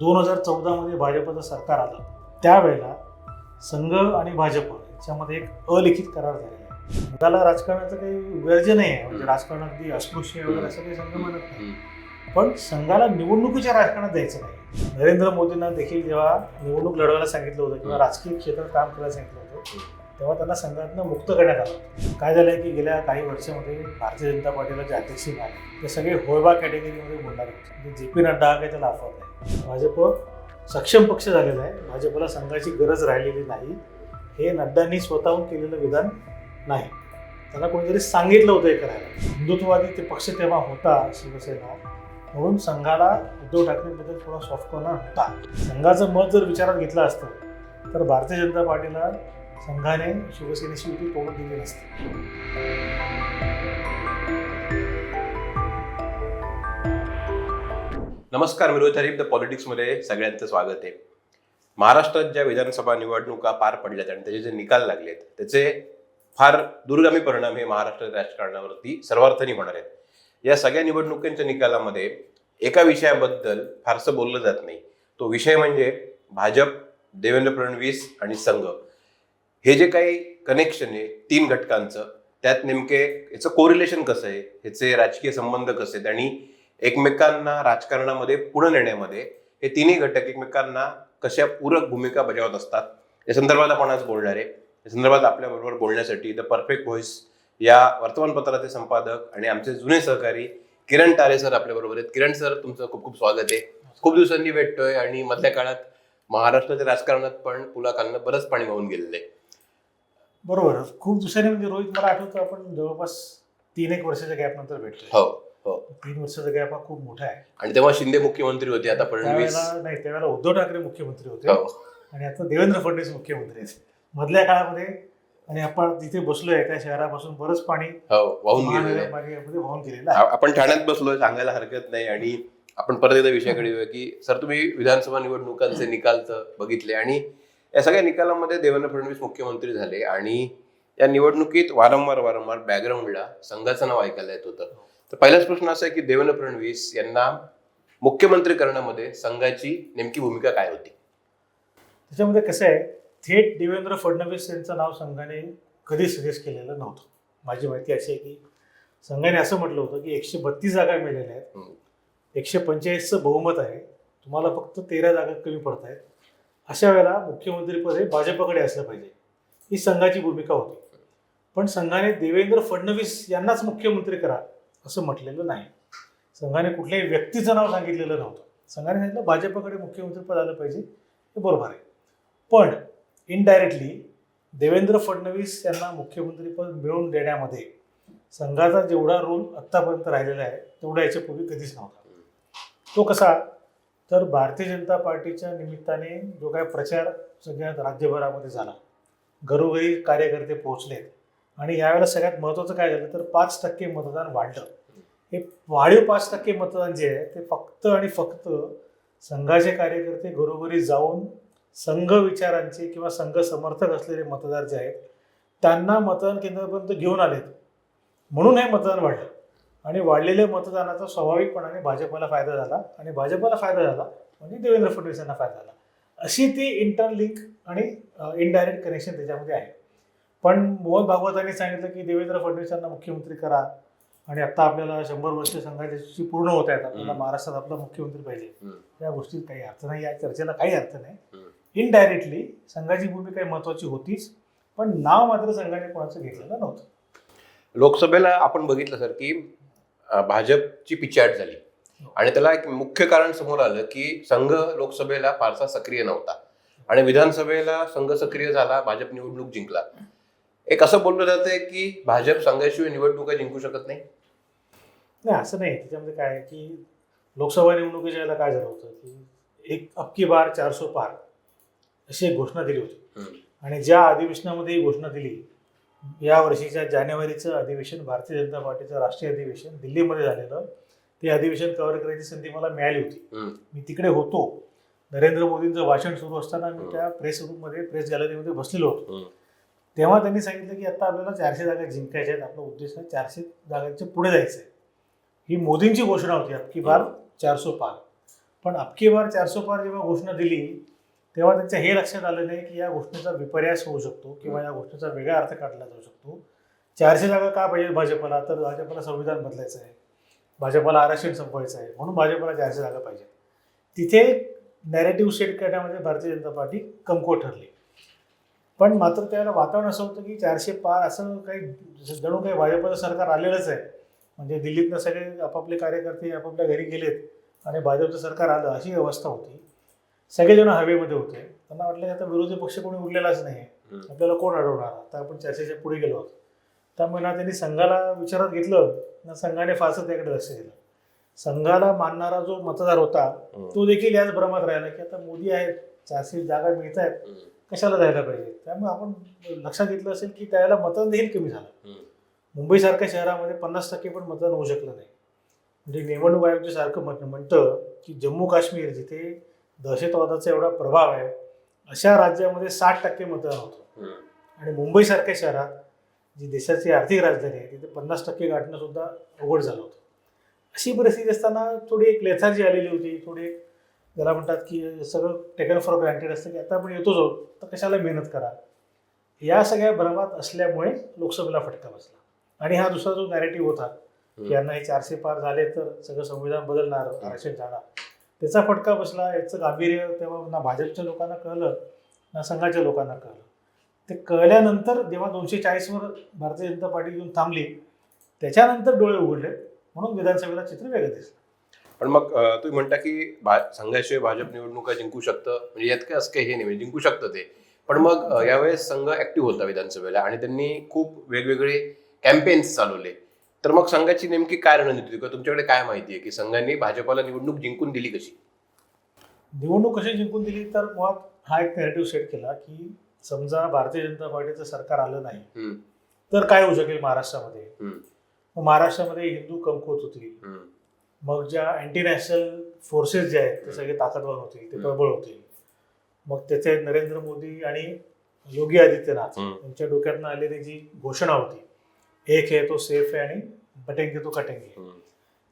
दोन हजार चौदामध्ये भाजपचं सरकार आलं. त्यावेळेला संघ आणि भाजप याच्यामध्ये एक अलिखित करार झालेला आहे. संघाला राजकारणाचं काही वर्ज नाही आहे. म्हणजे राजकारण अगदी अस्पृश्य वगैरे असं काही संघ म्हणत नाही. पण संघाला निवडणुकीच्या राजकारणात द्यायचं नाही. नरेंद्र मोदींना देखील जेव्हा निवडणूक लढवायला सांगितलं होतं किंवा राजकीय क्षेत्रात काम करायला सांगितलं होतं तेव्हा त्यांना संघातनं मुक्त करण्यात आलं. काय काय झालंय की गेल्या काही वर्षामध्ये भारतीय जनता पार्टीला जे अध्यक्ष मिळाले ते सगळे होळबा कॅटेगरीमध्ये बोलणार आहेत. म्हणजे जे पी नड्डा काय काही त्याला अफवत नाही भाजप सक्षम पक्ष झालेला आहे. भाजपला संघाची गरज राहिलेली नाही. हे नड्डांनी स्वतःहून केलेलं विधान नाही. त्यांना कोणीतरी सांगितलं होतं हे करायला. हिंदुत्ववादी ते पक्ष तेव्हा होता शिवसेना. म्हणून संघाला उद्धव ठाकरेंबद्दल थोडा सॉफ्टकॉर्नर होता. संघाचं मत जर विचारात घेतलं असतं तर भारतीय जनता पार्टीला संघाने शिवसेनेशी युती तोडून दिली नसते. नमस्कार विरोध हरीफ द पॉलिटिक्समध्ये सगळ्यांचं स्वागत आहे. महाराष्ट्रात ज्या विधानसभा निवडणुका पार पडल्यात आणि त्याचे जे निकाल लागलेत त्याचे फार दूरगामी परिणाम हे महाराष्ट्र राजकारणावरती सर्वार्थनी होणार आहेत. या सगळ्या निवडणुकांच्या निकालामध्ये एका विषयाबद्दल फारसं बोललं जात नाही. तो विषय म्हणजे भाजप देवेंद्र फडणवीस आणि संघ. हे जे काही कनेक्शन आहे तीन घटकांचं त्यात नेमके याचं कोरिलेशन कसं आहे ह्याचे राजकीय संबंध कसे आहेत आणि एकमेकांना राजकारणामध्ये पुढे नेण्यामध्ये हे तिन्ही घटक एकमेकांना कशा पूरक भूमिका बजावत असतात या संदर्भात आपण आज बोलणार आहे. या संदर्भात आपल्याबरोबर बोलण्यासाठी द परफेक्ट व्हॉइस या वर्तमानपत्राचे संपादक आणि आमचे जुने सहकारी किरण तारे सर आपल्याबरोबर आहेत. किरण सर तुमचं खूप खूप स्वागत आहे. खूप दिवसांनी भेटतोय आणि मधल्या काळात महाराष्ट्राच्या राजकारणात पण पुलाखालनं बरंच पाणी वाहून गेलेलं आहे. बरोबर. खूप दिवसांनी म्हणजे रोहित मला आठवतं आपण जवळपास तीन एक वर्षाच्या गॅप नंतर भेटतो हो हो. तीन वर्षाचा गॅप हा खूप मोठा आहे. आणि तेव्हा शिंदे मुख्यमंत्री होते आता फडणवीस. त्यावेळेला नाही त्यावेळेला उद्धव ठाकरे मुख्यमंत्री होते. हो. आणि आता देवेंद्र फडणवीस मुख्यमंत्री आहेत. मधल्या काळामध्ये आणि आपण जिथे बसलोय त्या शहरापासून बरंच पाणी हो वाहून गेलेलं आहे. महानगरपालिकेमध्ये वाहून गेलेलं आहे. आ- आपण ठाण्यात बसलोय सांगायला हरकत नाही. आणि आपण परत एकदा विषयाकडे येऊया की सर तुम्ही विधानसभा निवडणुकांचे निकाल तर बघितले आणि या सगळ्या निकालामध्ये देवेंद्र फडणवीस मुख्यमंत्री झाले आणि या निवडणुकीत वारंवार वारंवार बॅकग्राऊंडला संघाचं नाव ऐकायला येत होतं. तर पहिलाच प्रश्न असा आहे की देवेंद्र फडणवीस यांना मुख्यमंत्री करण्यामध्ये संघाची नेमकी भूमिका काय होती? त्याच्यामध्ये कसं आहे थेट देवेंद्र फडणवीस यांचं नाव संघाने कधी सजेस्ट केलेलं नव्हतं. माझी माहिती अशी आहे की संघाने असं म्हटलं होतं की एकशे बत्तीस जागा मिळालेल्या आहेत. एकशे पंचेचाळीसचं बहुमत आहे. तुम्हाला फक्त तेरा जागा कमी पडत आहेत अशा वेळेला मुख्यमंत्रीपद हे भाजपकडे असलं पाहिजे. ही संघाची भूमिका होती. पण संघाने देवेंद्र फडणवीस यांनाच मुख्यमंत्री करा असं म्हटलेलं नाही. संघाने कुठल्याही व्यक्तीचं नाव सांगितलेलं नव्हतं. संघाने सांगितलं भाजपकडे मुख्यमंत्रीपद आलं पाहिजे हे बरोबर आहे. पण इनडायरेक्टली देवेंद्र फडणवीस यांना मुख्यमंत्रीपद मिळवून देण्यामध्ये संघाचा जेवढा रोल आत्तापर्यंत राहिलेला आहे तेवढा याच्यापूर्वी कधीच नव्हता. तो कसा तर भारतीय जनता पार्टीच्या निमित्ताने जो काय प्रचार सगळ्यात राज्यभरामध्ये झाला. घरोघरी कार्यकर्ते पोहोचलेत. आणि यावेळेला सगळ्यात महत्त्वाचं काय झालं तर पाच टक्के मतदान वाढलं. हे वाढीव पाच टक्के मतदान जे आहे ते फक्त आणि फक्त संघाचे कार्यकर्ते घरोघरी जाऊन संघ विचारांचे किंवा संघ समर्थक असलेले मतदार जे आहेत त्यांना मतदान केंद्रापर्यंत घेऊन आलेत. म्हणून हे मतदान वाढलं. आणि वाढलेल्या मतदानाचा स्वाभाविकपणाने भाजपला फायदा झाला. आणि भाजपला फायदा झाला म्हणजे देवेंद्र फडणवीस यांना फायदा झाला. अशी ती इंटरलिंक आणि इनडायरेक्ट कनेक्शन त्याच्यामध्ये आहे. पण मोहन भागवतांनी सांगितलं की देवेंद्र फडणवीस यांना मुख्यमंत्री करा. आणि आता आपल्याला शंभर वर्ष संघाची पूर्ण होत आहेत. आपल्याला. महाराष्ट्रात आपला मुख्यमंत्री पाहिजे. या गोष्टीत काही अर्थ नाही या चर्चेला काही अर्थ नाही. इनडायरेक्टली संघाची भूमिका ही महत्वाची होतीच. पण नाव मात्र संघाने कोणाचं घेतलेलं नव्हतं. लोकसभेला आपण बघितलं सर की भाजपची पिछाट झाली. आणि त्याला एक मुख्य कारण समोर आलं की संघ लोकसभेला फारसा सक्रिय नव्हता. आणि विधानसभेला संघ सक्रिय झाला भाजप निवडणूक जिंकला. एक असं बोललं जातंय की भाजप संघाशिवाय निवडणुका जिंकू शकत नाही? नाही असं नाही. त्याच्यामध्ये काय की लोकसभा निवडणुकीच्या वेळेला काय झालं होतं की एक अबकी बार चारसो पार अशी एक घोषणा दिली होती. आणि ज्या अधिवेशनामध्ये ही घोषणा दिली या वर्षीच्या जानेवारीचं अधिवेशन भारतीय जनता पार्टीचं राष्ट्रीय अधिवेशन दिल्लीमध्ये झालेलं. ते अधिवेशन कव्हर करायची संधी मला मिळाली होती. मी तिकडे होतो. नरेंद्र मोदींचं भाषण सुरू असताना मी. त्या प्रेस रूममध्ये प्रेस गॅलरीमध्ये बसलेलो होतो. तेव्हा त्यांनी सांगितलं की आता आपल्याला चारशे जागा जिंकायच्या आहेत. आपला उद्देश आहे चारशे जागांच्या पुढे जायचं आहे ही मोदींची घोषणा होती. अबकी बार चारसो पार. पण अबकी बार चारसो पार जेव्हा घोषणा दिली तेव्हा त्यांच्या हे लक्षात आलं नाही की या घोषणेचा विपर्यास होऊ शकतो किंवा या घोषणेचा वेगळा अर्थ काढला जाऊ शकतो. चारशे जागा का पाहिजे भाजपला? तर भाजपला संविधान बदलायचं आहे. भाजपला आरक्षण संपवायचं आहे. म्हणून भाजपला चारशे जागा पाहिजे. तिथे नॅरेटिव्ह सेट करण्यामध्ये भारतीय जनता पार्टी कमकुवत ठरली. पण मात्र त्याला वातावरण असं होतं की चारशे पार असं काही जणू काही भाजपचं सरकार आलेलंच आहे. म्हणजे दिल्लीतनं सगळे आपापले कार्यकर्ते आपापल्या घरी गेलेत आणि भाजपचं सरकार आलं अशी अवस्था होती. सगळेजण हवेमध्ये होते त्यांना वाटलं की आता विरोधी पक्ष कोणी उरलेलाच नाही. आपल्याला कोण अडवणार आता आपण चर्चेच्या पुढे गेलो आहोत त्यामुळे ना त्यांनी संघाला विचारात घेतलं ना संघाने फारसं त्याकडे लक्ष दिलं संघाला मानणारा जो मतदार होता. तो देखील याच भ्रमात राहिला की आता मोदी आहेत चारशे जागा मिळत आहेत. कशाला जायला पाहिजे त्यामुळे आपण लक्षात घेतलं असेल की त्याला मतदान देखील कमी झालं. मुंबईसारख्या शहरामध्ये पन्नास टक्के पण मतदान होऊ शकलं नाही म्हणजे निवडणूक आयोग जे सारखं म्हण म्हणतं की जम्मू काश्मीर जिथे दहशतवादाचा एवढा प्रभाव आहे अशा राज्यामध्ये साठ टक्के मतदान होतं. आणि मुंबईसारख्या शहरात जी देशाची आर्थिक राजधानी आहे तिथे पन्नास टक्के गाठणं सुद्धा अवघड झालं होतं. अशी परिस्थिती असताना थोडी एक लेथार्जी आलेली होती थोडी एक ज्याला म्हणतात की सगळं टेकन फॉर ग्रँटेड असतं की आता आपण येतोच आहोत तर कशाला मेहनत करा या सगळ्या भ्रमात असल्यामुळे लोकसभेला फटका बसला. आणि हा दुसरा जो नॅरेटिव्ह होता की यांना हे चारशे पार झाले तर सगळं संविधान बदलणार आरक्षण जाणार. त्याचा फटका बसला याचं गांभीर्य तेव्हा ना भाजपच्या लोकांना कळलं ना संघाच्या लोकांना कळलं. ते कळल्यानंतर जेव्हा दोनशे चाळीसवर भारतीय जनता पार्टी येऊन थांबली त्याच्यानंतर डोळे उघडले म्हणून विधानसभेला चित्र वेगळं दिसलं. पण मग तुम्ही म्हणता की भा- संघाशिवाय भाजप निवडणुका जिंकू शकतं म्हणजे यात काय असं काही हे नाही म्हणजे जिंकू शकतं ते. पण मग यावेळेस संघ ऍक्टिव्ह होता विधानसभेला आणि त्यांनी खूप वेगवेगळे कॅम्पेन्स चालवले. तर मग संघाची नेमकी काय रणनीती होती? किंवा तुमच्याकडे काय माहिती आहे की संघाने भाजपाला निवडणूक जिंकून दिली कशी? निवडणूक कशी जिंकून दिली? तर मुळात हा एक नॅरेटिव्ह सेट केला की समजा भारतीय जनता पार्टीचं सरकार आलं नाही तर काय होऊ शकेल महाराष्ट्रामध्ये? मग महाराष्ट्रामध्ये हिंदू कमकुवत होतील. मग ज्या अँटी नॅशनल फोर्सेस जे आहेत ते सगळे ताकदवार होतील ते. प्रबळ होतील. मग त्याचे नरेंद्र मोदी आणि योगी आदित्यनाथ. यांच्या डोक्यातनं आलेली जी घोषणा होती एक आहे तो सेफ आहे आणि बटेंगे तो कटेंगे।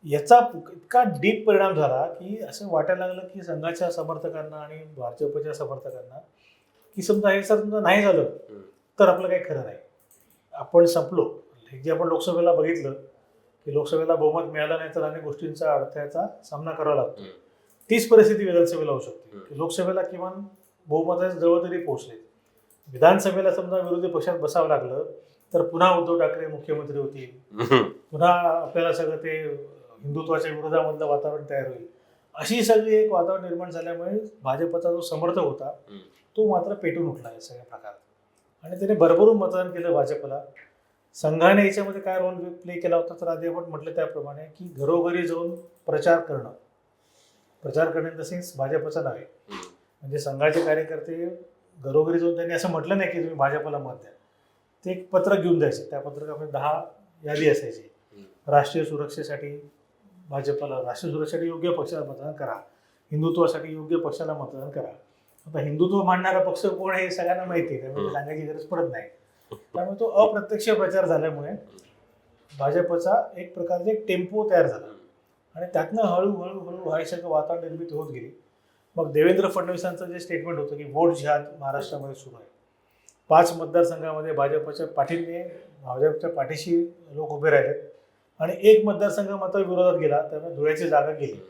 याचा इतका डीप परिणाम झाला की असं वाटायला लागलं की संघाच्या समर्थकांना आणि भाजपच्या समर्थकांना की समजा हे सर समजा नाही झालं. तर आपलं काही खरं नाही. आपण संपलो. हे जे आपण लोकसभेला बघितलं की लोकसभेला बहुमत मिळालं नाही तर अनेक गोष्टींचा अडथळ्याचा सामना करावा लागतो. तीच परिस्थिती विधानसभेला होऊ शकते. लोकसभेला किमान बहुमताच्या जवळ तरी पोहोचले विधानसभेला समजा विरोधी पक्षात बसावं लागलं तर पुन्हा उद्धव ठाकरे मुख्यमंत्री होतील. पुन्हा आपल्याला सगळं ते हिंदुत्वाच्या विरोधामधलं वातावरण तयार होईल. अशी सगळी एक वातावरण निर्माण झाल्यामुळे भाजपचा जो समर्थक होता. तो मात्र पेटून उठला या सगळ्या प्रकारात. आणि त्याने भरभरून मतदान केलं भाजपला. संघाने याच्यामध्ये काय रोल प्ले केला होता तर आधी आपण म्हटलं त्याप्रमाणे की घरोघरी जाऊन प्रचार करणं. प्रचार करणे द सेन्स भाजपचा नव्हे. म्हणजे संघाचे कार्यकर्ते घरोघरी जाऊन त्यांनी असं म्हटलं नाही की तुम्ही भाजपला मत द्या. ते एक पत्रक घेऊन द्यायचे. त्या पत्रकामध्ये दहा यादी असायची. राष्ट्रीय सुरक्षेसाठी भाजपला राष्ट्रीय सुरक्षेसाठी योग्य पक्षाला मतदान करा. हिंदुत्वासाठी योग्य पक्षाला मतदान करा. आता हिंदुत्व मांडणारा पक्ष कोण आहे हे सगळ्यांना माहिती आहे. त्यामुळे सांगायची गरज पडत नाही. त्यामुळे तो अप्रत्यक्ष प्रचार झाल्यामुळे भाजपचा एक प्रकारचा एक टेम्पो तयार झाला. आणि त्यातनं हळूहळू हळू सगळं वातावरण निर्मिती होत गेली. मग देवेंद्र फडणवीसांचं जे स्टेटमेंट होतं की वोट जिहाद महाराष्ट्रामध्ये सुरू आहे. पाच मतदारसंघामध्ये भाजपच्या पाठीने भाजपच्या पाठीशी लोक उभे राहिलेत आणि एक मतदारसंघ मात्र विरोधात गेला त्यामुळे धुळ्याची जागा गेली.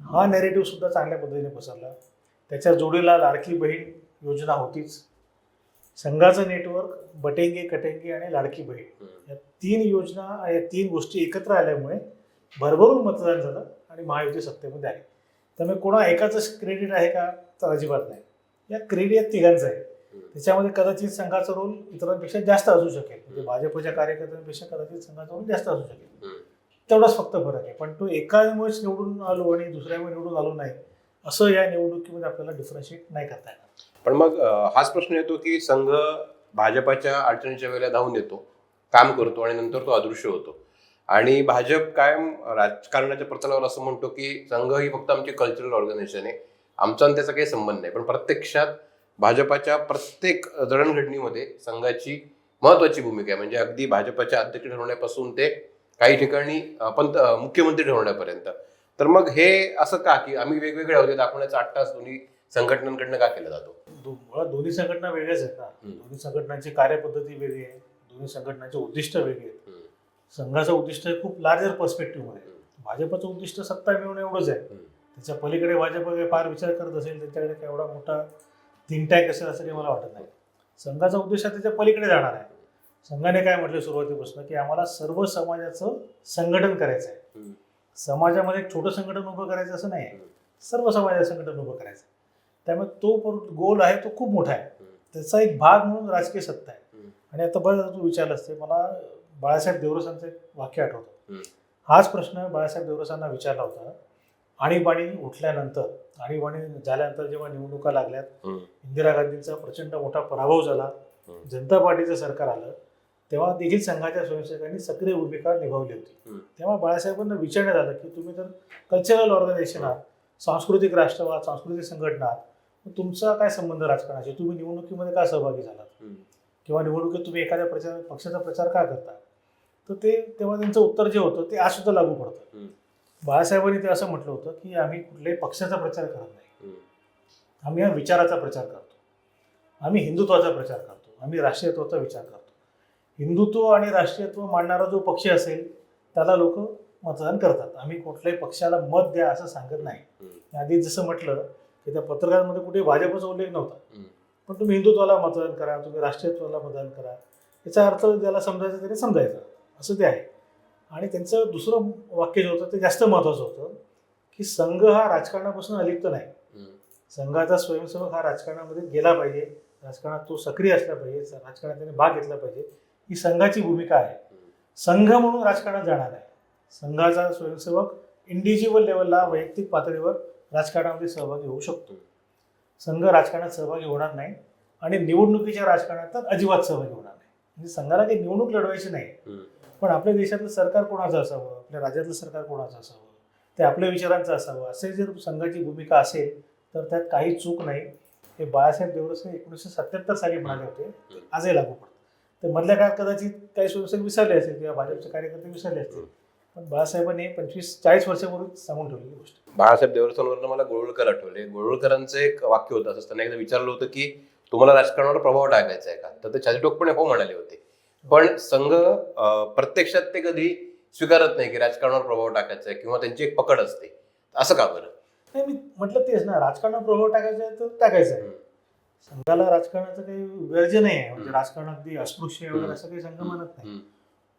हा नेरेटिव्ह सुद्धा चांगल्या पद्धतीने पसरला. त्याच्या जोडीला लाडकी बहीण योजना होतीच. संघाचं नेटवर्क बटेंगे कटेंगे आणि लाडकी बहीण. या तीन योजना या तीन गोष्टी एकत्र आल्यामुळे भरभरून मतदान झालं आणि महायुती सत्तेमध्ये आली. त्यामुळे कोणा एकाचं क्रेडिट आहे का? तर अजिबात नाही. या क्रेडिट या तिघांचं आहे. त्याच्यामध्ये कदाचित संघाचा रोल इतरांपेक्षा जास्त असू शकेल. म्हणजे भाजपच्या कार्यकर्त्यांपेक्षा कदाचित संघाचा रोल जास्त असू शकेल. तेवढाच फक्त फरक आहे. पण तो एकामुळेच निवडून आलो आणि दुसऱ्यामुळे निवडून आलो नाही असं या निवडणुकीमध्ये आपल्याला डिफरन्शिएट नाही करता येणार. पण मग हाच प्रश्न येतो की संघ भाजपाच्या अडचणीच्या वेळेला धावून येतो काम करतो आणि नंतर तो अदृश्य होतो. आणि भाजप कायम राजकारणाच्या प्रचलावर असं म्हणतो की संघ ही फक्त आमची कल्चरल ऑर्गनायझेशन आहे. आमचा आणि त्याचा काही संबंध नाही. पण प्रत्यक्षात भाजपाच्या प्रत्येक जडणघडणीमध्ये संघाची महत्वाची भूमिका आहे. म्हणजे अगदी भाजपाच्या अध्यक्ष ठरवण्यापासून ते काही ठिकाणी पंत मुख्यमंत्री ठरवण्यापर्यंत. तर मग हे असं का? की आम्ही वेगवेगळे होते दाखवण्याचा तास दोन्ही संघटनांकडनं का केला जातो? मुळात दोन्ही संघटना वेगळ्याच आहेत ना. दोन्ही संघटनांची कार्यपद्धती वेगळी आहे. दोन्ही संघटनांचे उद्दिष्ट वेगळे आहेत. संघाचं उद्दिष्ट हे खूप लार्जर पर्स्पेक्टिव्हमध्ये आहे. भाजपचं उद्दिष्ट सत्ता मिळवणं एवढंच आहे. त्याच्या पलीकडे भाजप फार विचार करत असेल त्यांच्याकडे एवढा मोठा थिंक टँक असेल असं काही मला वाटत नाही संघाचा उद्देश त्याच्या पलीकडे जाणार आहे संघाने काय म्हटलं सुरुवातीपासून की आम्हाला सर्व समाजाचं संघटन करायचं आहे. समाजामध्ये एक छोटं संघटन उभं करायचं असं नाही आहे. सर्व समाजाचं संघटन उभं करायचं त्यामुळे तो गोल आहे तो खूप मोठा आहे. त्याचा एक भाग म्हणून राजकीय सत्ता आहे. आणि आता बरं तू विचारलं असते मला बाळासाहेब देवरसांचं एक वाक्य आठवतं. हाच प्रश्न बाळासाहेब देवरसांना विचारला होता आणीबाणी उठल्यानंतर आणीबाणी झाल्यानंतर जेव्हा निवडणुका लागल्यात. इंदिरा गांधींचा प्रचंड मोठा पराभव झाला. जनता पार्टीचं सरकार आलं तेव्हा देखील संघाच्या स्वयंसेवकांनी सक्रिय भूमिका निभावली होती. तेव्हा बाळासाहेबांना विचारण्यात आलं की तुम्ही तर कल्चरल ऑर्गनायझेशन आहात सांस्कृतिक राष्ट्रवाद सांस्कृतिक संघटना आहात तुमचा काय संबंध राजकारणाशी तुम्ही निवडणुकीमध्ये का सहभागी झालात. किंवा निवडणुकीत तुम्ही एखाद्या प्रचार पक्षाचा प्रचार का करता तर ते तेव्हा त्यांचं उत्तर जे होतं ते आज सुद्धा लागू पडतं. बाळासाहेबांनी ते असं म्हटलं होतं की आम्ही कुठल्याही पक्षाचा प्रचार करत नाही. आम्ही हा विचाराचा प्रचार करतो. आम्ही हिंदुत्वाचा प्रचार करतो. आम्ही राष्ट्रीयत्वाचा विचार करतो. हिंदुत्व आणि राष्ट्रीयत्व मांडणारा जो पक्ष असेल त्याला लोक मतदान करतात. आम्ही कुठल्याही पक्षाला मत द्या असं सांगत नाही. आधी जसं म्हटलं की त्या पत्रकारामध्ये कुठे भाजपचा उल्लेख नव्हता. पण तुम्ही हिंदुत्वाला मतदान करा तुम्ही राष्ट्रीयत्वाला मतदान करा. याचा अर्थ ज्याला समजायचं त्याने समजायचं. असं ते आहे. आणि त्यांचं दुसरं वाक्य जे होतं ते जास्त महत्त्वाचं होतं की संघ हा राजकारणापासून अलिप्त नाही. संघाचा स्वयंसेवक हा राजकारणामध्ये गेला पाहिजे राजकारणात तो सक्रिय असला पाहिजे राजकारणात त्याने भाग घेतला पाहिजे ही संघाची भूमिका आहे. संघ म्हणून राजकारणात जाणार आहे संघाचा स्वयंसेवक इंडिव्हिज्युअल लेवलला वैयक्तिक पातळीवर राजकारणामध्ये सहभागी होऊ शकतो. संघ राजकारणात सहभागी होणार नाही आणि निवडणुकीच्या राजकारणात तर अजिबात सहभागी होणार नाही. म्हणजे संघाला काही निवडणूक लढवायची नाही. पण आपल्या देशातलं सरकार कोणाचं असावं? आपल्या राज्यातलं सरकार कोणाचं असावं? ते आपल्या विचारांचं असावं? असे जर संघाची भूमिका असेल तर त्यात काही चूक नाही. हे बाळासाहेब देवरसे एकोणीसशे सत्याहत्तर साली म्हणाले होते. आजही लागू पडतं. ते मधल्या काळात कदाचित काही स्वयंसेवक विसरले असेल किंवा भाजपचे कार्यकर्ते विसरले असतील. पण बाळासाहेबांनी पंचवीस चाळीस वर्षापूर्वी सांगून ठेवलेली गोष्ट. बाळासाहेब देवस्थानवरनं मला गोळवळकर आठवले. गोळवळकरांचं एक वाक्य होतं असं त्यांना एकदा विचारलं होतं की तुम्हाला राजकारणावर प्रभाव टाकायचा आहे का? तर ते छातीटोकपणे हो म्हणाले होते. पण संघ प्रत्यक्षात ते कधी स्वीकारत नाही की राजकारणावर प्रभाव टाकायचा आहे किंवा त्यांची एक पकड असते असं का बरं नाही मी म्हटलं तेच ना राजकारणात प्रभाव टाकायचा आहे तर टाकायचा आहे. संघाला राजकारणाचं काही वर्ज नाही आहे म्हणजे. राजकारण अगदी अस्पृश्य वगैरे. असं काही संघ म्हणत नाही.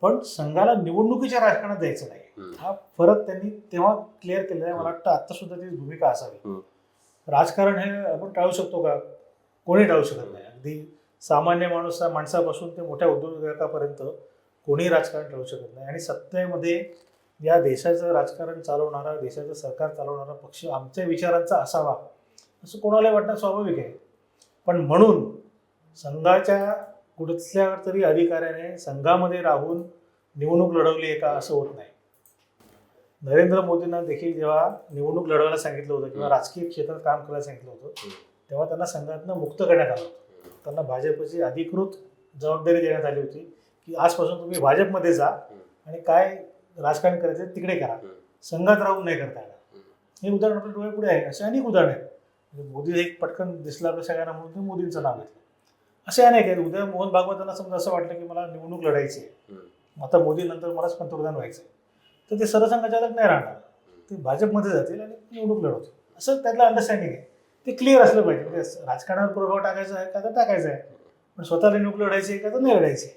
पण संघाला निवडणुकीच्या राजकारणात द्यायचं नाही. हा फरक त्यांनी तेव्हा क्लिअर केलेला आहे मला वाटतं आता सुद्धा ती भूमिका असावी. राजकारण हे आपण टाळू शकतो का कोणी टाळू शकत नाही अगदी सामान्य माणूस माणसापासून ते मोठ्या उद्योजकापर्यंत कोणी राजकारण टाळू शकत नाही आणि सत्तेमध्ये या देशाचं राजकारण चालवणारा देशाचं सरकार चालवणारा पक्ष आमच्या विचारांचा असावा असं कोणाला वाटणं स्वाभाविक आहे पण म्हणून संघाच्या कुठल्या तरी अधिकाऱ्याने संघामध्ये राहून निवडणूक लढवली आहे का असं होत नाही नरेंद्र मोदींना देखील जेव्हा निवडणूक लढवायला सांगितलं होतं किंवा. राजकीय क्षेत्रात काम करायला सांगितलं होतं. तेव्हा त्यांना संघातनं मुक्त करण्यात आलं होतं त्यांना भाजपची अधिकृत जबाबदारी देण्यात आली होती की आजपासून तुम्ही भाजपमध्ये जा आणि काय राजकारण करायचं तिकडे करा. संघात राहून नाही करता येणार. हे उदाहरण आपल्या डोळ्यापुढे आहे. असे अनेक उदाहरण आहेत. म्हणजे मोदी एक पटकन दिसला आपल्या सगळ्यांना म्हणून ते मोदींचं नाव घेतलं. असे अनेक आहेत. उद्या मोहन भागवतांना समजा असं वाटलं की मला निवडणूक लढायची आहे. आता मोदी नंतर मलाच पंतप्रधान व्हायचं आहे. तर ते सरसंघचालक नाही राहणार. ते भाजपमध्ये जातील आणि निवडणूक लढवतील. असं त्यातलं अंडरस्टँडिंग आहे. ते क्लिअर असलं पाहिजे. म्हणजे राजकारणावर प्रभाव टाकायचा आहे का तर टाकायचा आहे. पण स्वतःला निवडणूक लढायची आहे का तर नाही लढायची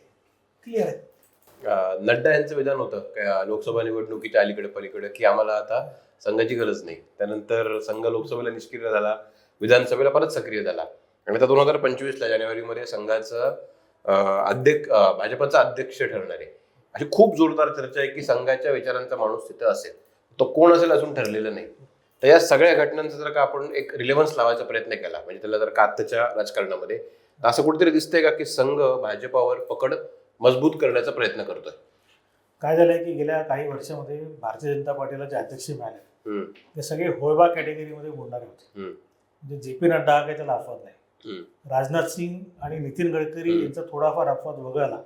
क्लिअर आहे. नड्डा यांचं विधान होतं लोकसभा निवडणुकीच्या अलीकडे पलीकडे की आम्हाला आता संघाची गरज नाही. त्यानंतर संघ लोकसभेला निष्क्रिय झाला विधानसभेला परत सक्रिय झाला. आणि आता दोन हजार पंचवीसला जानेवारीमध्ये संघाचं अध्यक्ष भाजपचा अध्यक्ष ठरणार आहे. अशी खूप जोरदार चर्चा आहे की संघाच्या विचारांचा माणूस तिथं असेल. तो कोण असेल अजून ठरलेलं नाही. तर या सगळ्या घटनांचा जर का आपण एक रिलेव्हन्स लावायचा प्रयत्न केला म्हणजे त्याला जर का आत्ताच्या राजकारणामध्ये तर असं कुठेतरी दिसतंय का की संघ भाजपावर पकड मजबूत करण्याचा प्रयत्न करतोय? काय झालंय की गेल्या काही वर्षामध्ये भारतीय जनता पार्टीला जे अध्यक्ष मिळाले ते सगळे होळबा कॅटेगरीमध्ये बोलणारे होते. म्हणजे जे पी नड्डा हा काही त्याला अपवाद नाही राजनाथ सिंग आणि नितीन गडकरी. यांचा थोडाफार अपवाद वगळला.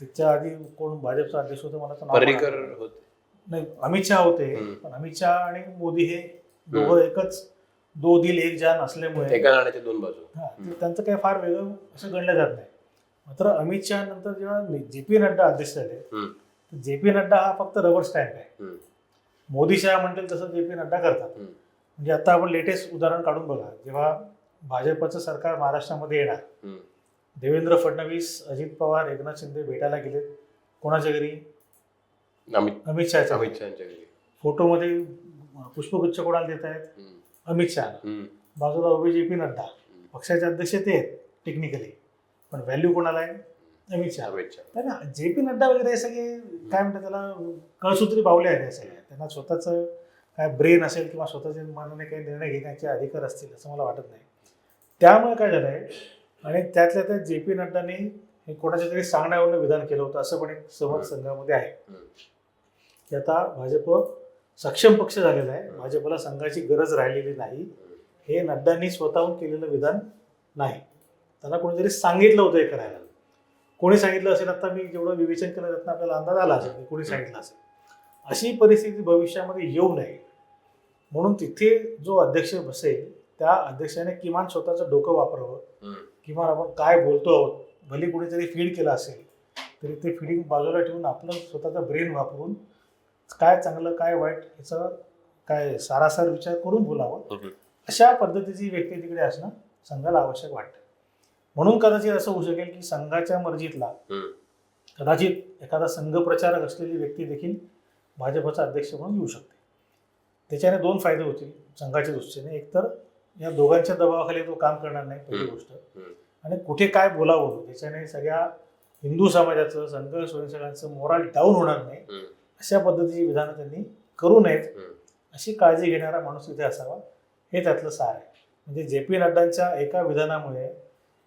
त्याच्या आधी कोण भाजपचा अध्यक्ष होता मला पर्रीकर होते. नाही अमित शहा होते. पण अमित शहा आणि मोदी हे दोघं एकच दो दिल एक जान असल्यामुळे एका नाण्याच्या दोन बाजू हा, ते त्यांचं काही फार वेगळं असं गणलं जात नाही मात्र अमित शहा नंतर जेव्हा जे पी नड्डा अध्यक्ष झाले. तर जे पी नड्डा हा फक्त रबर स्टॅम्प आहे. मोदी शहा म्हणतील तसं जे पी नड्डा करतात. म्हणजे आता आपण लेटेस्ट उदाहरण काढून बघा जेव्हा भाजपचं सरकार महाराष्ट्रामध्ये येणार. देवेंद्र फडणवीस अजित पवार एकनाथ शिंदे भेटायला गेले कोणाच्या घरी अमित. अमित शहाच्या अमित. शहाच्या घरी. फोटोमध्ये पुष्पगुच्छ कोणाला देत आहेत? हम्म. अमित शहा. हम्म. बाजूला उभे जे पी नड्डा. पक्षाचे अध्यक्ष ते आहेत टेक्निकली पण व्हॅल्यू कोणाला आहे? अमित शहा. अमित शहा. त्यांना जे पी नड्डा वगैरे हे सगळे काय म्हणतात त्याला कळसूत्री बावले आहेत या सगळ्या. त्यांना स्वतःचं काय ब्रेन असेल किंवा स्वतःच्या मनाने काही निर्णय घेण्याचे अधिकार असतील असं मला वाटत नाही. त्यामुळे काय झालं आहे आणि त्यातल्या त्यात जे पी नड्डाने हे कोणाच्या तरी सांगण्यावरून विधान केलं होतं असं पण एक समज संघामध्ये आहे. हम्म. की आता भाजप सक्षम पक्ष झालेला आहे. भाजपला संघाची गरज राहिलेली नाही. हे नड्डांनी स्वतःहून केलेलं विधान नाही. त्यांना कोणीतरी सांगितलं होतं हे करायला. कोणी सांगितलं असेल आता मी जेवढं विवेचन केलं त्यातनं आपल्याला अंदाज आला असेल. कोणी सांगितलं असेल. अशी परिस्थिती भविष्यामध्ये येऊ नये. म्हणून तिथे जो अध्यक्ष बसेल त्या अध्यक्षाने किमान स्वतःचं डोकं वापरावं. किमान आपण काय बोलतो आहोत भले कुणीतरी फीड केलं असेल तरी ते फिडिंग बाजूला ठेवून आपलं स्वतःचा ब्रेन वापरून काय चांगलं काय वाईट याचं काय सारासार विचार करून बोलावं. अशा पद्धतीची व्यक्ती तिकडे असणं संघाला आवश्यक वाटतं म्हणून कदाचित असं होऊ शकेल की संघाच्या मर्जीतला. कदाचित एखादा संघप्रचारक असलेली व्यक्ती देखील भाजपचा अध्यक्ष म्हणून येऊ शकते त्याच्याने दोन फायदे होतील संघाच्या दृष्टीने एकतर या दोघांच्या दबावाखाली तो काम करणार नाही पहिली. गोष्ट. आणि कुठे काय बोलावं त्याच्याने सगळ्या हिंदू समाजाचं संघ स्वयंसेवकांचं मोराल डाऊन होणार नाही. अशा पद्धतीची विधानं त्यांनी करू नयेत. अशी काळजी घेणारा माणूस इथे असावा हे त्यातलं सार आहे म्हणजे जे पी नड्डांच्या एका विधानामुळे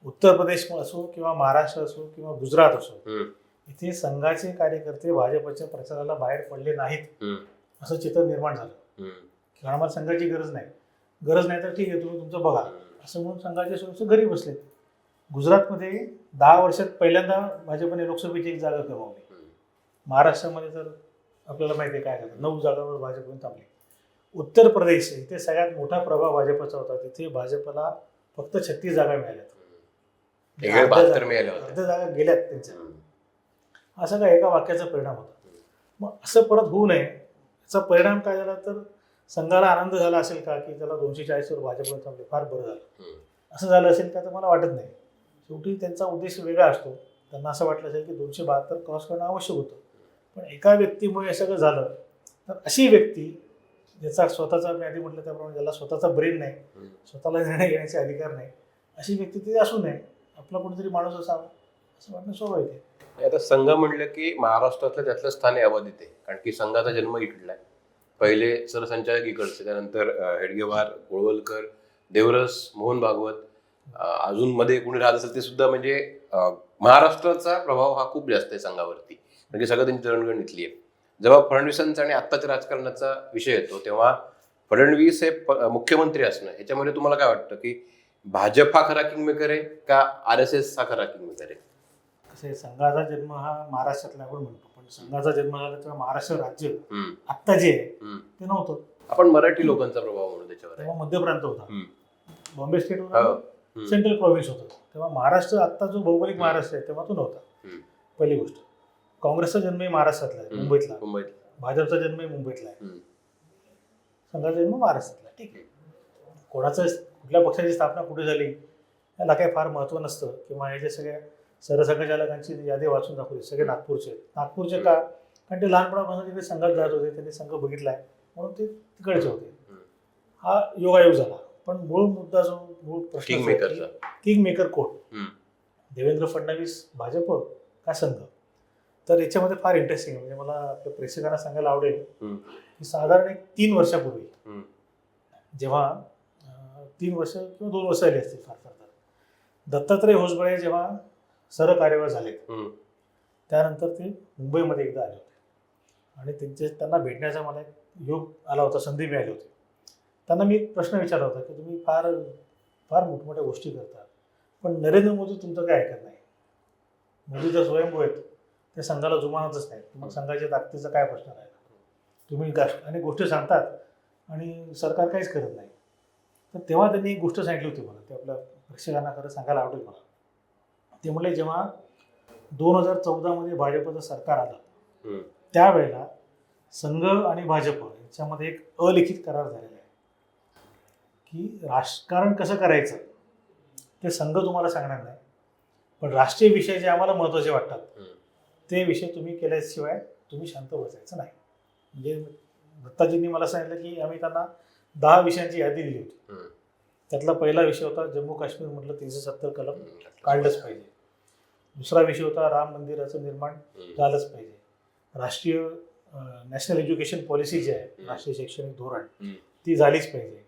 उत्तर प्रदेश असो किंवा महाराष्ट्र असो किंवा गुजरात असो. इथे संघाचे कार्यकर्ते भाजपच्या प्रचाराला बाहेर पडले नाहीत. असं चित्र निर्माण झालं. कारण आम्हाला संघाची गरज नाही गरज नाही तर ठीक आहे तुम्ही तुमचं बघा असं म्हणून संघाचे सदस्य घरी बसले गुजरातमध्ये दहा वर्षात पहिल्यांदा भाजपने लोकसभेची एक जागा हम्म. महाराष्ट्रामध्ये तर आपल्याला माहिती आहे काय झालं? नऊ जागांवर भाजपने थांबली. उत्तर प्रदेश इथे सगळ्यात मोठा प्रभाव भाजपचा होता. तिथे भाजपला फक्त छत्तीस जागा मिळाल्यात मिळाल्या अर्ध्या जागा गेल्यात त्यांच्या. असा काय एका वाक्याचा परिणाम होता. मग असं परत होऊ नये याचा परिणाम काय झाला तर संघाला आनंद झाला असेल का? की त्याला दोनशे चाळीसवर भाजपला थांबले. फार बरं झालं. असं झालं असेल का? तर मला वाटत नाही. शेवटी त्यांचा उद्देश वेगळा असतो. त्यांना असं वाटलं असेल की दोनशे बहात्तर क्रॉस करणं आवश्यक होतं. पण एका व्यक्तीमुळे हे सगळं झालं तर अशी व्यक्ती ज्याचा स्वतःचा मी आधी म्हटलं त्याप्रमाणे ज्याला स्वतःचा ब्रेन नाही. स्वतःला निर्णय घेण्याचे अधिकार नाही अशी व्यक्ती तिथे असू नये. आपला कोणीतरी माणूस असावा असं वाटणं स्वाभाविक आहे. आता संघ म्हणलं की महाराष्ट्रातलं त्यातलं स्थान अबाधित आहे कारण की संघाचा जन्म इकडला आहे पहिले सरसंचालक इकडचे त्यानंतर हेडगेवार गोळवलकर देवरस मोहन भागवत अजून मध्ये कोणी राहत असेल ते सुद्धा म्हणजे महाराष्ट्राचा प्रभाव हा खूप जास्त आहे संघावरती. म्हणजे सगळं त्यांची जळणगण इथली आहे. जेव्हा फडणवीसांचा आणि आत्ताच्या राजकारणाचा विषय येतो तेव्हा फडणवीस हे मुख्यमंत्री असणं ह्याच्यामध्ये तुम्हाला काय वाटतं की भाजप हा खरा किंगमेकर आहे का आर एस एस हा खरा किंगमेकर आहे? कसं आहे संघाचा जन्म हा महाराष्ट्रातला आपण म्हणतो. पण संघाचा जन्म झाला तेव्हा महाराष्ट्र राज्य हम्म, आत्ता जे आहे हम्म. ते नव्हतं. आपण मराठी लोकांचा प्रभाव म्हणून त्याच्यावर आहे. तेव्हा मध्य प्रांत होता. हम्म. बॉम्बे स्टेट हो. हम्म. सेंट्रल प्रोव्हिन्स होतं. तेव्हा महाराष्ट्र आत्ता जो भौगोलिक महाराष्ट्र आहे तेव्हा तो नव्हता. हम्म. पहिली गोष्ट. काँग्रेसचा जन्मही महाराष्ट्रातला आहे. मुंबईतला. मुंबईत भाजपचा जन्मही मुंबईतला आहे. संघाचा जन्म महाराष्ट्रातला आहे. ठीक आहे. कोणाचं कुठल्या पक्षाची स्थापना कुठे झाली याला काही फार महत्त्व नसतं. किंवा जे सगळ्या सरसंघचालकांची यादी वाचून दाखवली सगळे नागपूरचे. आहेत. नागपूरचे का? कारण ते लहानपणापासून तिथे संघात जात होते त्यांनी संघ बघितलाय. म्हणून ते तिकडचे होते. हा योगायोग झाला. पण मूळ मुद्दा जो मूळ प्रश्न आहे किंग मेकर कोण. देवेंद्र फडणवीस भाजप का संघ? तर याच्यामध्ये फार इंटरेस्टिंग आहे म्हणजे मला आपल्या प्रेक्षकांना सांगायला आवडेल. की साधारण एक तीन वर्षापूर्वी. जेव्हा तीन वर्ष किंवा दोन वर्ष आली असतील फार फार तर दत्तात्रय होसबळे जेव्हा सरकार्यवाह झाले. त्यानंतर ते मुंबईमध्ये एकदा आले होते आणि त्यांचे त्यांना भेटण्याचा मला एक योग आला होता संधी मिळाली होती त्यांना मी एक प्रश्न विचारला होता की तुम्ही फार फार मोठमोठ्या गोष्टी करता पण नरेंद्र मोदी तुमचं काय ऐकत नाही मोदी जर स्वयंभू आहेत ते संघाला जुमानतच नाही. मग संघाच्या ताकदीचा काय प्रश्न राहिला? तुम्ही अनेक गोष्टी सांगतात. आणि सरकार काहीच करत नाही. तर तेव्हा त्यांनी एक गोष्ट सांगितली होती मला. ते आपल्या प्रेक्षकांना खरं सांगायला आवडेल मला. ते म्हणले जेव्हा दोन हजार चौदामध्ये भाजपचं सरकार आलं. त्यावेळेला संघ आणि भाजप यांच्यामध्ये एक अलिखित करार झालेला आहे. की राजकारण कसं करायचं ते संघ तुम्हाला सांगणार नाही. पण राष्ट्रीय विषय जे आम्हाला महत्त्वाचे वाटतात. ते विषय तुम्ही केल्याशिवाय तुम्ही शांत बसायचं नाही म्हणजे दत्ताजींनी मला सांगितलं की आम्ही त्यांना दहा विषयांची यादी दिली होती. त्यातला पहिला विषय होता जम्मू काश्मीर म्हटलं तीनशे सत्तर कलम. काढलंच पाहिजे दुसरा विषय होता राम मंदिराचं निर्माण. झालंच पाहिजे राष्ट्रीय नॅशनल एज्युकेशन पॉलिसी जी आहे. राष्ट्रीय शैक्षणिक धोरण. ती झालीच पाहिजे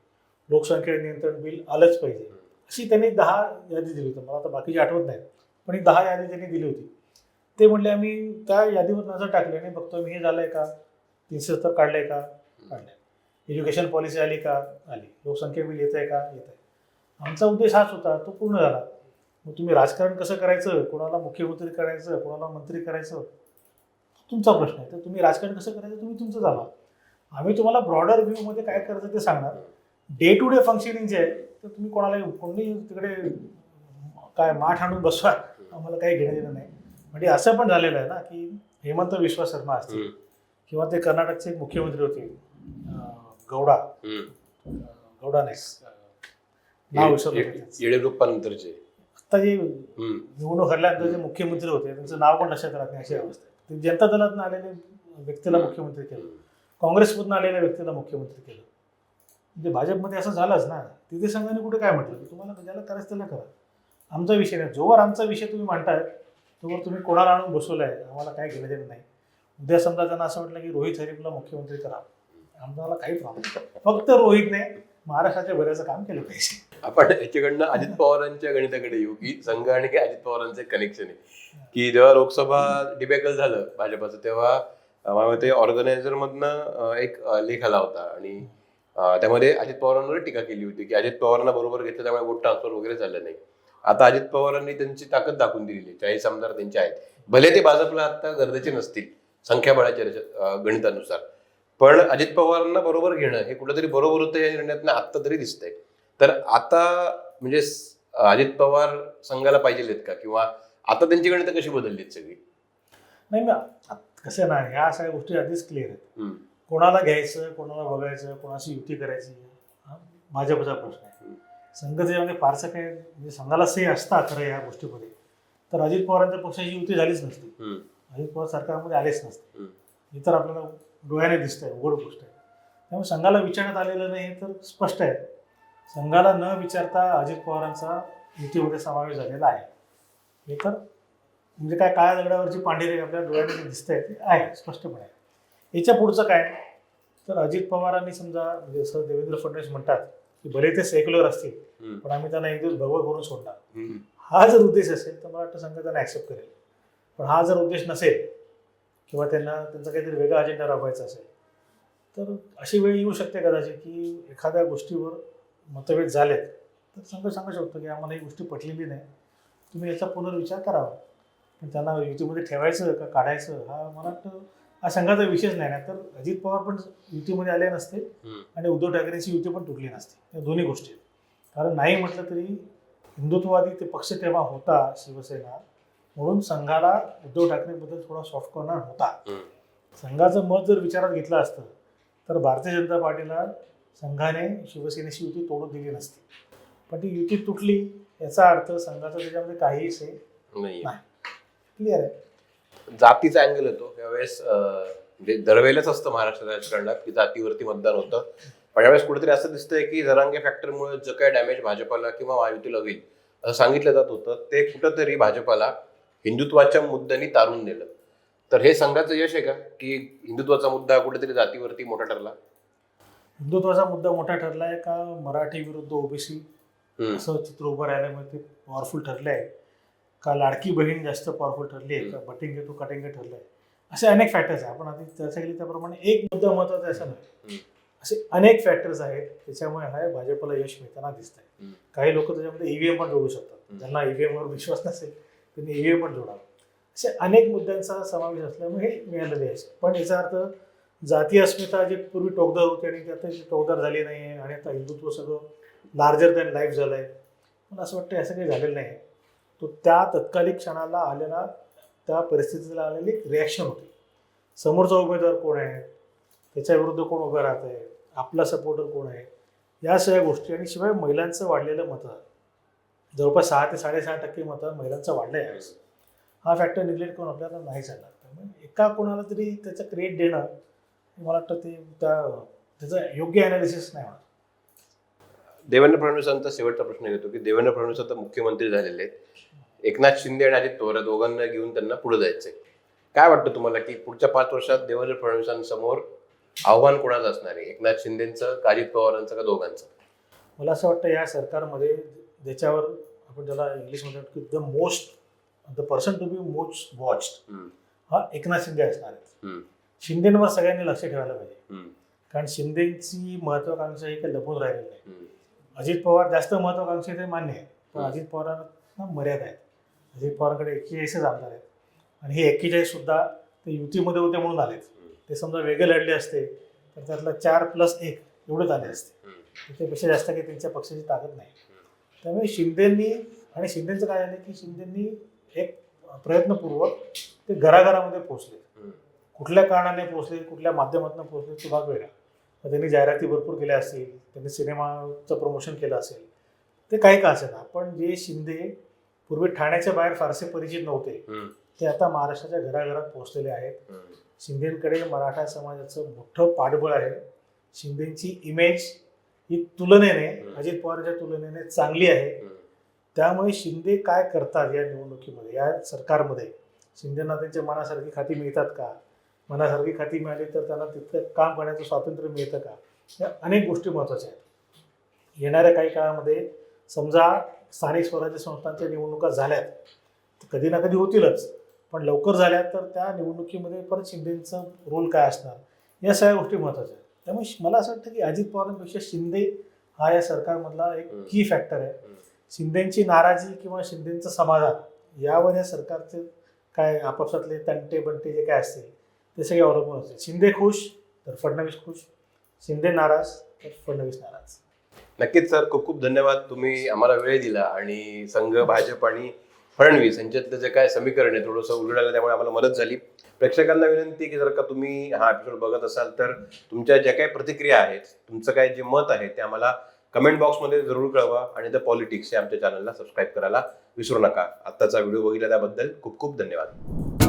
लोकसंख्या नियंत्रण बिल आलंच पाहिजे. अशी त्यांनी दहा यादी दिली होती मला आता बाकीची आठवत नाहीत पण ही दहा यादी त्यांनी दिली होती ते म्हणले आम्ही त्या यादीवर नजर टाकली आणि बघतो मी हे झालंय का? तीनशे सत्तर काढलंय का? काढलंय. एज्युकेशन पॉलिसी आली का? आली. लोकसंख्या बिल येत आहे का? येत आहे आमचा उद्देश हाच होता तो पूर्ण झाला. मग तुम्ही राजकारण कसं करायचं? कोणाला मुख्यमंत्री करायचं? कोणाला मंत्री करायचं? तुमचा प्रश्न आहे. तर तुम्ही राजकारण कसं करायचं? तुम्ही तुमचं झाला. आम्ही तुम्हाला ब्रॉडर व्ह्यूमध्ये काय करायचं ते सांगणार. डे टू डे फंक्शनिंग जे आहे. तर तुम्ही कोणाला कोणी तिकडे काय माठ आणून बसवा. आम्हाला काही घेणं देणं नाही. म्हणजे असं पण झालेलं आहे ना की हेमंत विश्वा शर्मा असतील. किंवा ते कर्नाटकचे एक मुख्यमंत्री होते गौडा गौडा नाही नाव विसरलो आता जे. निवडणूक हरल्यानंतर जे मुख्यमंत्री होते त्यांचं नाव पण लक्षात राहत नाही अशी अवस्था ते जनता दलातून आलेले व्यक्तीला मुख्यमंत्री केलं. काँग्रेसमधून आलेल्या व्यक्तीला मुख्यमंत्री केलं. म्हणजे भाजपमध्ये असं झालंच ना. तिथे संघाने कुठे काय म्हटलं? की तुम्हाला ज्याला करायचं त्याला करा. आमचा विषय नाही. जोवर आमचा विषय तुम्ही मांडताय तोवर तुम्ही कोणाला आणून बसवलाय? आम्हाला काय घेणं देणं नाही. उद्या समजा त्यांना असं म्हटलं की रोहित हरीफला मुख्यमंत्री करा. आम्हाला काही प्रॉब्लेम फक्त रोहितने महाराष्ट्राच्या बऱ्याचं काम केलं पाहिजे. आपण याच्याकडनं अजित पवारांच्या गणिताकडे येऊ की संघ आणि हे अजित पवारांचे कनेक्शन आहे. की जेव्हा लोकसभा डिबेकल झालं भाजपाचं तेव्हा मला वाटतं ऑर्गनायझर मधनं एक लेख आला होता. आणि त्यामध्ये अजित पवारांवर टीका केली होती की अजित पवारांना बरोबर घेतलं त्यामुळे वोट ट्रान्सफर वगैरे झालं नाही. आता अजित पवारांनी त्यांची ताकद दाखवून दिलेली आहे. चाळीस आमदार त्यांचे आहेत. भले ते भाजपला आता गरजेचे नसतील संख्याबळाच्या गणितानुसार. पण अजित पवारांना बरोबर घेणं हे कुठेतरी बरोबर होतं या निर्णयातनं आत्ता तरी दिसतंय. तर आता म्हणजे अजित पवार संघाला पाहिजेत का? किंवा आता त्यांची गणितं कशी बदललीत सगळी? नाही ना कसं ना ह्या सगळ्या गोष्टी आधीच क्लिअर आहेत. कोणाला घ्यायचं कोणाला बघायचं कोणाशी युती करायची? भाजपचा प्रश्न आहे. संघ त्याच्यामध्ये फारसं काय म्हणजे संघाला सही असता खरं या गोष्टीमध्ये. तर अजित पवारांच्या पक्षाची युती झालीच नसती. अजित पवार सरकारमध्ये आलेच नसते. हे तर आपल्याला डोळ्याने दिसतंय उघड गोष्ट आहे. त्यामुळे संघाला विचारण्यात आलेलं नाही हे तर स्पष्ट आहे. संघाला न विचारता अजित पवारांचा युतीमध्ये समावेश झालेला आहे. हे तर म्हणजे काय काळ्या दगडावरची पांढरी आपल्या डोळ्याने दिसतंय ते आहे स्पष्टपणे. याच्या पुढचं काय? तर अजित पवारांनी समजा म्हणजे जसं देवेंद्र फडणवीस म्हणतात की भले ते सेक्युलर असतील. पण आम्ही त्यांना एक दिवस भगवं करून सोडणार. हा जर उद्देश असेल तर मला वाटतं संघ त्यांना ॲक्सेप्ट करेल. पण हा जर उद्देश नसेल किंवा त्यांना त्यांचा काहीतरी वेगळा अजेंडा राबवायचा असेल तर अशी वेळ येऊ शकते कदाचित की एखाद्या गोष्टीवर मतभेद झालेत. तर संघ सांगू शकतो की आम्हाला ही गोष्टी पटलेली नाही. तुम्ही याचा पुनर्विचार करावा. पण त्यांना युतीमध्ये ठेवायचं का काढायचं हा मला वाटतं हा संघाचा विषयच नाही ना तर अजित पवार पण युतीमध्ये आले नसते. आणि उद्धव ठाकरेंची युती पण तुटली नसते या दोन्ही गोष्टी आहेत. कारण नाही म्हटलं तरी हिंदुत्ववादी ते पक्ष तेव्हा होता शिवसेना म्हणून संघाला उद्धव ठाकरेंबद्दल थोडा सॉफ्ट कॉर्नर होता. संघाचं मत जर विचारात घेतलं असतं तर भारतीय जनता पार्टीला संघाने शिवसेनेची युती तोडून दिली नसती पण ती युती तुटली याचा अर्थ संघाचा त्याच्यामध्ये काहीही से नाहीये. क्लिअर आहे जातीचा अँगल येतो. यावेळेस अं, म्हणजे दरवेळेलाच असतं महाराष्ट्र राजकारणात की जातीवरती मतदान होतं. पण यावेळेस कुठेतरी असं दिसतंय की जरांगे फॅक्टरमुळे जो काय डॅमेज भाजपाला किंवा महायुतीला होईल असं सांगितलं जात होतं. ते कुठंतरी भाजपाला हिंदुत्वाच्या मुद्द्यांनी तारून नेलं. तर हे संघाचं यश आहे का? की हिंदुत्वाचा मुद्दा कुठेतरी जातीवरती मोठा ठरला? हिंदुत्वाचा मुद्दा मोठा ठरला आहे का? मराठी विरुद्ध ओबीसी. असं चित्र उभं राहिल्यामुळे ते पॉवरफुल ठरले आहे. का लाडकी बहीण जास्त पॉवरफुल ठरली आहे का? बटिंगे टू कटिंगे ठरलं आहे असे अनेक फॅक्टर्स आहे. आपण आधी चर्चा केली त्याप्रमाणे एक मुद्दा महत्त्वाचा आहे असं नाही. असे अनेक फॅक्टर्स आहेत त्याच्यामुळे हा भाजपला यश मिळताना दिसत आहे. काही लोक त्याच्यामध्ये ईव्हीएम पण जोडू शकतात. ज्यांना ईव्हीएम वर विश्वास नसेल त्यांनी ईव्हीएम पण जोडावं. असे अनेक मुद्द्यांचा समावेश असल्यामुळे हे मिळालेले आहे. पण याचा अर्थ जाती अस्मिता जी पूर्वी टोकदार होती आणि ती आता टोकदार झाली नाही आहे आणि आता हिंदुत्व सगळं लार्जर दॅन लाईफ झालं आहे मला असं वाटतं असं काही झालेलं नाही. तो त्या तत्कालिक क्षणाला आलेला त्या परिस्थितीला आलेली एक रिॲक्शन होती. समोरचा उमेदवार कोण आहे? त्याच्या विरुद्ध कोण उभं राहत आहे आपला सपोर्टर कोण आहे? या सगळ्या गोष्टी आणि शिवाय महिलांचं वाढलेलं मतदान. जवळपास सहा ते साडेसहा टक्के मतदान महिलांचं वाढलं आहे यावेळेस. हा फॅक्टर निग्लेक्ट करून आपल्याला नाही झाला. त्यामुळे एका कोणाला तरी त्याचं क्रिएट देणं मला वाटतं ते त्या त्याचं योग्य ॲनालिसिस नाही होणार. देवेंद्र फडणवीसांचा शेवटचा प्रश्न घेतो की देवेंद्र फडणवीस आता मुख्यमंत्री झालेले आहेत. एकनाथ शिंदे आणि अजित पवार दोघांना घेऊन त्यांना पुढे जायचंय. काय वाटतं तुम्हाला की पुढच्या पाच वर्षात देवेंद्र फडणवीसांसमोर आव्हान कोणाचं असणार आहे? एकनाथ शिंदेचं का अजित पवारांचं का दोघांचं? मला असं वाटतं या सरकारमध्ये ज्याच्यावर आपण ज्याला इंग्लिशमध्ये की the most the person to be most watched हा एकनाथ शिंदे असणार आहेत. शिंदेवर सगळ्यांनी लक्ष ठेवायला पाहिजे. कारण शिंदेची महत्वाकांक्षा ही काही लपून राहिलेली नाही. अजित पवार जास्त महत्वाकांक्षी ते मान्य आहे पण. अजित पवारांना मर्यादा आहेत. अजित पवारांकडे एक्केचाळीसच आमदार आहेत. आणि हे एक्केचाळीस सुद्धा ते युतीमध्ये होते म्हणून आलेत. ते समजा वेगळे लढले असते तर त्यातलं चार प्लस एक एवढेच आले असते. त्याच्यापेक्षा जास्त काही त्यांच्या पक्षाची ताकद नाही. त्यामुळे शिंदेंनी आणि शिंदेचं काय झालं की शिंदेंनी एक प्रयत्नपूर्वक ते घराघरामध्ये पोहोचले. कुठल्या कारणाने पोहोचले कुठल्या माध्यमातून पोहोचले तो भाग वेगळा. त्यांनी जाहिराती भरपूर केल्या असतील त्यांनी सिनेमाचं प्रमोशन केलं असेल. ते काही का असेल पण जे शिंदे पूर्वी ठाण्याच्या बाहेर फारसे परिचित नव्हते ते आता महाराष्ट्राच्या घराघरात पोहोचलेले आहेत. शिंदेकडे मराठा समाजाचं मोठं पाठबळ आहे. शिंदेची इमेज ही तुलनेने. अजित पवारच्या तुलनेने चांगली आहे. त्यामुळे शिंदे काय करतात या निवडणुकीमध्ये या सरकारमध्ये? शिंदेना त्यांच्या मनासारखी खाती मिळतात का? मनासारखी खाती मिळाली तर त्यांना तितकं काम करण्याचं स्वातंत्र्य मिळतं का? या अनेक गोष्टी महत्त्वाच्या आहेत. येणाऱ्या काही काळामध्ये समजा स्थानिक स्वराज्य संस्थांच्या निवडणुका झाल्यात तर कधी ना कधी होतीलच. पण लवकर झाल्या तर त्या निवडणुकीमध्ये परत शिंदेचा रोल काय असणार? या सगळ्या गोष्टी महत्त्वाच्या आहेत. त्यामुळे मला असं वाटतं की अजित पवारांपेक्षा शिंदे हा या सरकारमधला एक. की फॅक्टर आहे. शिंदेची नाराजी किंवा शिंदेचं समाधान यावर या सरकारचे काय आपापसातले तंटे बंटे जे काय असतील ते सगळे अवलंबून असते शिंदे खुश तर फडणवीस खुश. शिंदे नाराज तर फडणवीस नाराज. नक्कीच सर. खूप खूप धन्यवाद. तुम्ही आम्हाला वेळ दिला आणि संघ भाजप आणि फडणवीस यांच्यातलं जे काय समीकरण आहे थोडंसं उलगडायला त्यामुळे आम्हाला मदत झाली. प्रेक्षकांना विनंती की जर का तुम्ही हा एपिसोड बघत असाल तर तुमच्या ज्या काही प्रतिक्रिया आहेत तुमचं काय जे मत आहे ते आम्हाला कमेंट बॉक्समध्ये जरूर कळवा आणि द पॉलिटिक्स या आमच्या चॅनलला सबस्क्राईब करायला विसरू नका. आत्ताचा व्हिडिओ बघितला त्याबद्दल खूप खूप धन्यवाद.